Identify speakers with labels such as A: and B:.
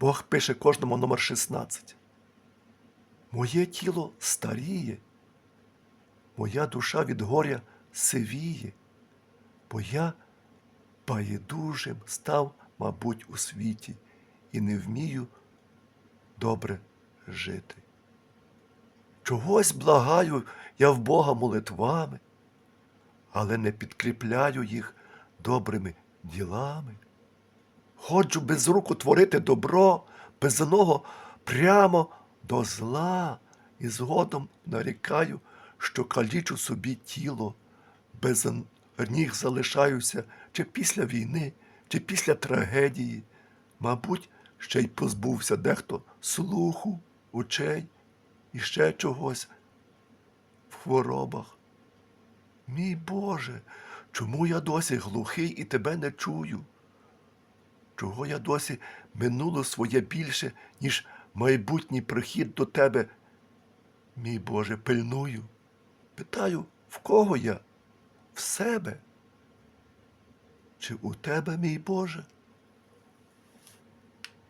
A: Бог пише кожному номер 16. Моє тіло старіє, моя душа від горя сивіє, бо я байдужим став, мабуть, у світі і не вмію добре жити. Чогось благаю я в Бога молитвами, але не підкріпляю їх добрими ділами. Ходжу без руку творити добро, без нього прямо до зла, і згодом нарікаю, що калічу собі тіло, без ніг залишаюся чи після війни, чи після трагедії. Мабуть, ще й позбувся дехто слуху, очей і ще чогось в хворобах. Мій Боже, чому я досі глухий і тебе не чую? Чого я досі минуло своє більше, ніж майбутній прихід до тебе? Мій Боже, пильную. Питаю, в кого я? В себе? Чи у тебе, мій Боже?